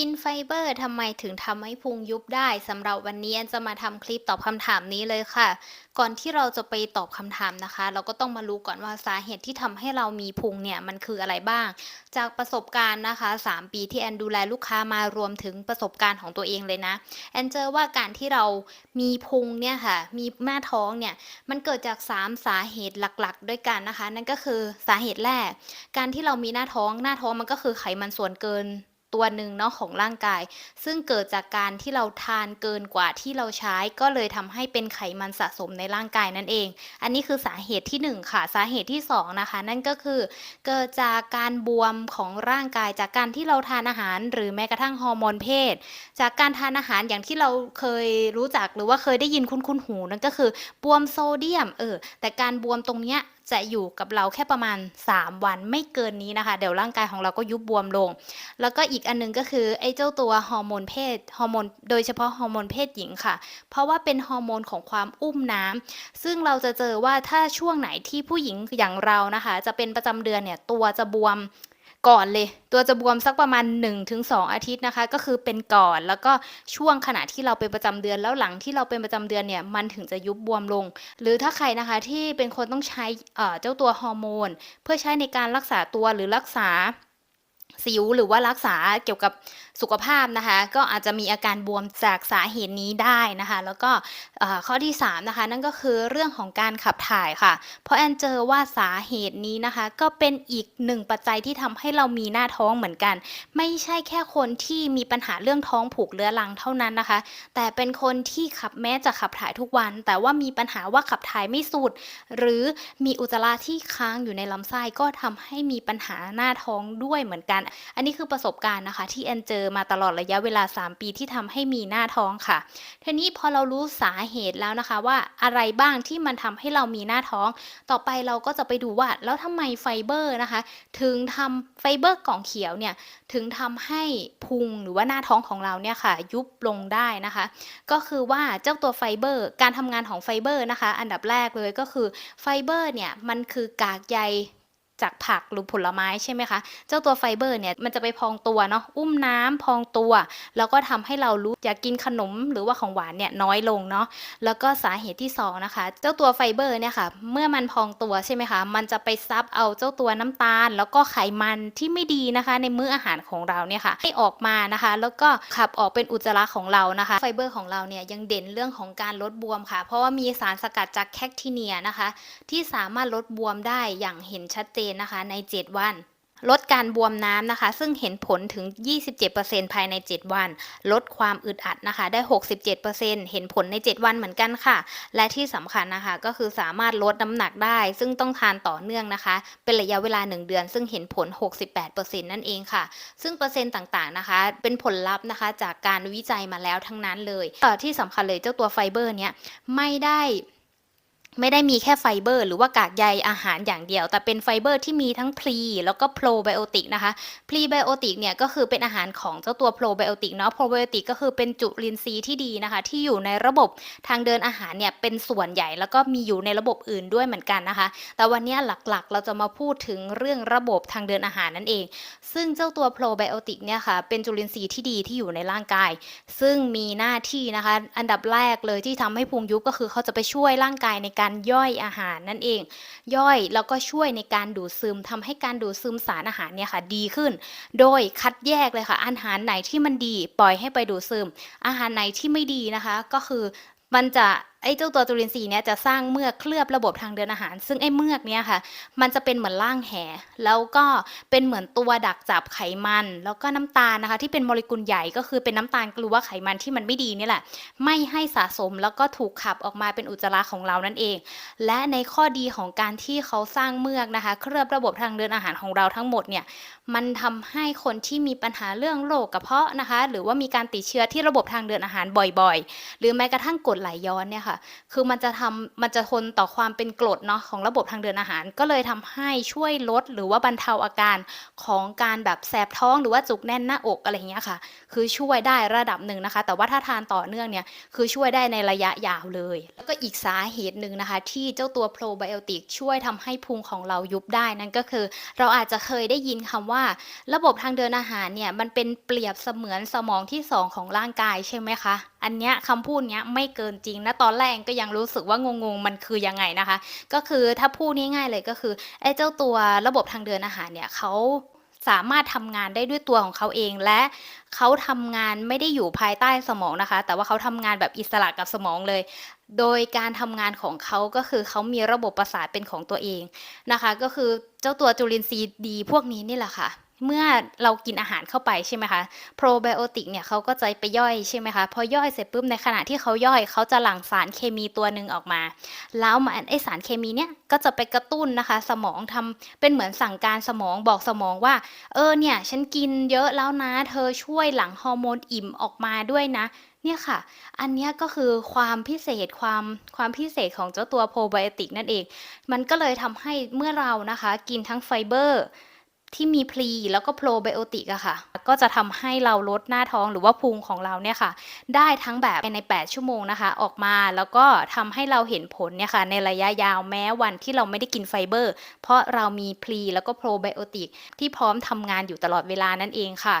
กินไฟเบอร์ทำไมถึงทำให้พุงยุบได้สำหรับวันนี้แอนจะมาทำคลิปตอบคำถามนี้เลยค่ะ ก่อนที่เราจะไปตอบคำถามนะคะ เราก็ต้องมารู้ก่อนว่าสาเหตุที่ทำให้เรามีพุงเนี่ยมันคืออะไรบ้าง จากประสบการณ์นะคะ 3 ปีที่แอนดูแลลูกค้ามารวมถึงประสบการณ์ของตัวเองเลยนะแอนเจอว่าการที่เรามีพุงเนี่ยค่ะ มีหน้าท้องเนี่ยมันเกิดจาก 3 สาเหตุหลักๆ ด้วยกันนะคะ นั่นก็คือสาเหตุแรก การที่เรามีหน้าท้องหน้าท้องมันก็คือไขมันส่วนเกิน ตัวหนึ่งเนาะของร่างกาย ซึ่งเกิดจากการที่เราทานเกินกว่าที่เราใช้ ก็เลยทำให้เป็นไขมันสะสมในร่างกายนั่นเอง อันนี้คือสาเหตุที่ 1 ค่ะ สาเหตุที่ 2 นะคะ นั่นก็คือ เกิดจากการบวมของร่างกายจากการที่เราทานอาหาร หรือแม้กระทั่งฮอร์โมนเพศ จากการทานอาหารอย่างที่เราเคยรู้จักหรือว่าเคยได้ยินคุ้นๆหูนั่นก็คือ บวมโซเดียมเออแต่การบวมตรงเนี้ย จะอยู่กับเราแค่ประมาณ 3 วันไม่เกินนี้นะคะ เดี๋ยวร่างกายของเราก็ยุบบวมลง แล้วก็อีกอันนึงก็คือไอ้เจ้าตัวฮอร์โมนเพศฮอร์โมนโดยเฉพาะฮอร์โมนเพศหญิงค่ะ เพราะว่าเป็นฮอร์โมนของความอุ้มน้ำซึ่งเราจะเจอว่าถ้าช่วงไหนที่ผู้หญิงอย่างเรานะคะ จะเป็นประจำเดือนเนี่ยตัวจะบวม ก่อนเลย ตัวจะบวมสักประมาณ 1-2 อาทิตย์นะคะ ก็คือเป็นก่อนแล้วก็ช่วงขณะที่เราเป็นประจำเดือนแล้วหลังที่เราเป็นประจำเดือนเนี่ยมันถึงจะยุบบวมลง หรือถ้าใครนะคะที่เป็นคนต้องใช้เอ่อเจ้าตัวฮอร์โมน เพื่อใช้ในการรักษาตัวหรือรักษา สิวหรือว่ารักษาเกี่ยวกับสุขภาพนะคะ ก็อาจจะมีอาการบวมจากสาเหตุนี้ได้นะคะ แล้วก็ข้อที่3นะคะนั่นก็คือเรื่องของการขับถ่ายค่ะ เพราะแอนเจอว่าสาเหตุนี้นะคะ ก็เป็นอีกหนึ่งปัจจัยที่ทำให้เรามีหน้าท้องเหมือนกัน ไม่ใช่แค่คนที่มีปัญหาเรื่องท้องผูกเรื้อรังเท่านั้นนะคะ แต่เป็นคนที่ขับแม้จะขับถ่ายทุกวัน แต่ว่ามีปัญหาว่าขับถ่ายไม่สุด หรือมีอุจจาระที่ค้างอยู่ในลำไส้ก็ทำให้มีปัญหาหน้าท้องด้วยเหมือนกันอันนี้คือประสบการณ์นะคะ ที่แอนเจอมาตลอดระยะเวลา 3 ปีที่ทำให้มีหน้าท้องค่ะทีนี้พอเรารู้สาเหตุแล้วนะคะว่าอะไรบ้างที่มันทำให้เรามีหน้าท้อง ต่อไปเราก็จะไปดูว่าแล้วทำไมไฟเบอร์นะคะ ถึงทำไฟเบอร์กล่องเขียวเนี่ยถึงทำให้พุงหรือว่าหน้าท้องของเราเนี่ยค่ะ ยุบลงได้นะคะ ก็คือว่าเจ้าตัวไฟเบอร์ การทำงานของไฟเบอร์นะคะ อันดับแรกเลยก็คือไฟเบอร์เนี่ยมันคือกากใย จากผักหรือผลไม้ใช่ไหมคะ เจ้าตัวไฟเบอร์เนี่ยมันจะไปพองตัวเนาะอุ้มน้ำพองตัว แล้วก็ทำให้เรารู้อยากกินขนมหรือว่าของหวานเนี่ยน้อยลงเนาะแล้วก็สาเหตุที่สองนะคะ เจ้าตัวไฟเบอร์เนี่ยค่ะเมื่อมันพองตัวใช่ไหมคะ มันจะไปซับเอาเจ้าตัวน้ำตาล แล้วก็ไขมันที่ไม่ดีนะคะ ในมื้ออาหารของเราเนี่ยค่ะให้ออกมานะคะ แล้วก็ขับออกเป็นอุจจาระของเรานะคะไฟเบอร์ของเราเนี่ยยังเด่นเรื่องของการลดบวมค่ะ เพราะว่ามีสารสกัดจากแคคทีเนียนะคะ ที่สามารถลดบวมได้อย่างเห็นชัดเจนนะคะใน 7 วันลดการบวมน้ำนะคะ ซึ่งเห็นผลถึง 27%ภายใน 7 วัน ลดความอึดอัดนะคะ ได้ 67%เห็นผลใน 7 วันเหมือนกันค่ะ และที่สำคัญนะคะ ก็คือสามารถลดน้ำหนักได้ ซึ่งต้องทานต่อเนื่องนะคะ เป็นระยะเวลา 1 เดือน ซึ่งเห็นผล 68%นั่นเองค่ะ ซึ่งเปอร์เซ็นต์ต่างๆนะคะ เป็นผลลัพธ์นะคะ จากการวิจัยมาแล้วทั้งนั้นเลยเอ่อที่สำคัญเลยเจ้าตัวไฟเบอร์เนี้ยไม่ได้ ไม่ได้มีแค่ไฟเบอร์ หรือว่ากากใยอาหารอย่างเดียว แต่เป็นไฟเบอร์ที่มีทั้งพรีแล้วก็โปรไบโอติกนะคะพรีไบโอติกเนี่ยก็คือเป็นอาหารของเจ้าตัวโปรไบโอติกเนาะโปรไบโอติกก็คือเป็นจุลินทรีย์ที่ดีนะคะ ที่อยู่ในระบบทางเดินอาหารเนี่ยเป็นส่วนใหญ่แล้วก็มีอยู่ในระบบอื่นด้วยเหมือนกันนะคะ แต่วันนี้หลักๆ เราจะมาพูดถึงเรื่องระบบทางเดินอาหารนั่นเอง ซึ่งเจ้าตัวโปรไบโอติกเนี่ยค่ะเป็นจุลินทรีย์ที่ดีที่อยู่ในร่างกาย ซึ่งมีหน้าที่นะคะ อันดับแรกเลยที่ทำให้พุงยุบก็คือเขาจะไปช่วยร่างกายในการย่อยอาหารนั่นเอง ย่อยแล้วก็ช่วยในการดูดซึมทำให้การดูดซึมสารอาหารเนี่ยค่ะดีขึ้น โดยคัดแยกเลยค่ะอาหารไหนที่มันดี ปล่อยให้ไปดูดซึม อาหารไหนที่ไม่ดีนะคะ ก็คือมันจะไอ้เจ้าตัวจุลินทรีย์เนี่ยจะสร้างเมือกเคลือบระบบทางเดินอาหาร ซึ่งไอ้เมือกเนี่ยค่ะ มันจะเป็นเหมือนร่างแห แล้วก็เป็นเหมือนตัวดักจับไขมัน แล้วก็น้ำตาลนะคะ ที่เป็นโมเลกุลใหญ่ก็คือเป็นน้ำตาลกลัวไขมันที่มันไม่ดีนี่แหละ ไม่ให้สะสมแล้วก็ถูกขับออกมาเป็นอุจจาระของเรานั่นเอง และในข้อดีของการที่เขาสร้างเมือกนะคะ เคลือบระบบทางเดินอาหารของเราทั้งหมดเนี่ยมันทำให้คนที่มีปัญหาเรื่องโรคกระเพาะนะคะ หรือว่ามีการติดเชื้อที่ระบบทางเดินอาหารบ่อยๆ หรือแม้กระทั่งกรดไหลย้อนเนี่ยค่ะ คือมันจะทำมันจะทนต่อความเป็นกรดเนาะของระบบทางเดินอาหาร ก็เลยทำให้ช่วยลดหรือว่าบรรเทาอาการของการแบบแสบท้องหรือว่าจุกแน่นหน้าอกอะไรเงี้ยค่ะ คือช่วยได้ระดับหนึ่งนะคะ แต่ว่าถ้าทานต่อเนื่องเนี่ยคือช่วยได้ในระยะยาวเลย แล้วก็อีกสาเหตุหนึ่งนะคะ ที่เจ้าตัวโปรไบโอติกช่วยทำให้พุงของเรายุบได้นั่นก็คือ เราอาจจะเคยได้ยินคำว่า ระบบทางเดินอาหารเนี่ยมันเป็นเปรียบเสมือนสมองที่สองของร่างกายใช่ไหมคะ อันเนี้ยคำพูดเนี้ยไม่เกินจริงนะตอนแรกก็ยังรู้สึกว่างงๆมันคือยังไงนะคะ ก็คือถ้าพูดง่ายๆเลยก็คือไอ้เจ้าตัวระบบทางเดินอาหารเนี่ยเขาสามารถทำงานได้ด้วยตัวของเขาเองและเขาทำงานไม่ได้อยู่ภายใต้สมองนะคะ แต่ว่าเขาทำงานแบบอิสระกับสมองเลย โดยการทำงานของเขาก็คือเขามีระบบประสาทเป็นของตัวเองนะคะ ก็คือเจ้าตัวจุลินทรีย์ดีพวกนี้นี่แหละค่ะ เมื่อเรากินอาหารเข้าไปใช่ไหมคะโปรไบโอติกเนี่ยเขาก็จะไปย่อยใช่ไหมคะพอย่อยเสร็จปุ๊บในขณะที่เขาย่อยเขาจะหลั่งสารเคมีตัวหนึ่งออกมา แล้วมันไอสารเคมีเนี่ยก็จะไปกระตุ้นนะคะ สมองทำเป็นเหมือนสั่งการสมองบอกสมองว่า เออเนี่ยฉันกินเยอะแล้วนะ เธอช่วยหลั่งฮอร์โมนอิ่มออกมาด้วยนะเนี่ยค่ะ อันนี้ก็คือความพิเศษความความพิเศษของเจ้าตัวโปรไบโอติกนั่นเอง มันก็เลยทำให้เมื่อเรานะคะ กินทั้งไฟเบอร์ ที่มีพลีแล้วก็โปรไบโอติกอะค่ะ ก็จะทำให้เราลดหน้าท้องหรือว่าพุงของเราเนี่ยค่ะ ได้ทั้งแบบใน 8 ชั่วโมงนะคะ ออกมาแล้วก็ทำให้เราเห็นผลเนี่ยค่ะ ในระยะยาวแม้วันที่เราไม่ได้กินไฟเบอร์ เพราะเรามีพลีแล้วก็โปรไบโอติกที่พร้อมทำงานอยู่ตลอดเวลานั่นเองค่ะ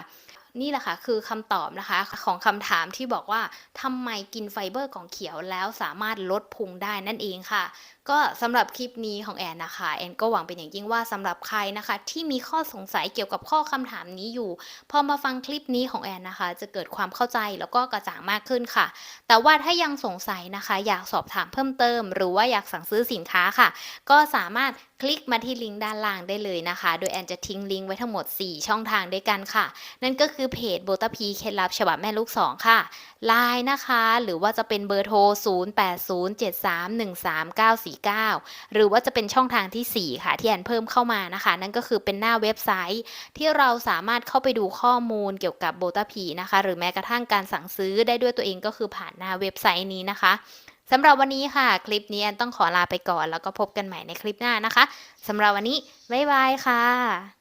นี่แหละค่ะคือคำตอบนะคะของคำถามที่บอกว่าทำไมกินไฟเบอร์ของเขียวแล้วสามารถลดพุงได้นั่นเองค่ะ ก็สำหรับคลิปนี้ของแอนนะคะ แอนก็หวังเป็นอย่างยิ่งว่าสำหรับใครนะคะ ที่มีข้อสงสัยเกี่ยวกับข้อคำถามนี้อยู่ พอมาฟังคลิปนี้ของแอนนะคะ จะเกิดความเข้าใจแล้วก็กระจ่างมากขึ้นค่ะ แต่ว่าถ้ายังสงสัยนะคะ อยากสอบถามเพิ่มเติม หรือว่าอยากสั่งซื้อสินค้าค่ะ ก็สามารถคลิกมาที่ลิงก์ด้านล่างได้เลยนะคะ โดยแอนจะทิ้งลิงก์ไว้ทั้งหมด 4 ช่องทางด้วยกันค่ะ นั่นก็คือเพจโบตพีเคล็ดลับฉบับแม่ลูก 2 ค่ะไลน์นะคะ หรือว่าจะเป็นเบอร์โทร 08073139 49หรือว่าจะเป็นช่องทางทีสี่ 4 ค่ะ ที่แอนเพิ่มเข้ามานะคะ นั่นก็คือเป็นหน้าเว็บไซต์ ที่เราสามารถเข้าไปดูข้อมูลเกี่ยวกับโบตาพีนะคะ หรือแม้กระทั่งการสั่งซื้อได้ด้วยตัวเองก็คือผ่านหน้าเว็บไซต์นี้นะคะสำหรับวันนี้ค่ะ คลิปนี้แอนต้องขอลาไปก่อน แล้วก็พบกันใหม่ในคลิปหน้านะคะสำหรับวันนี้บ๊ายบายค่ะ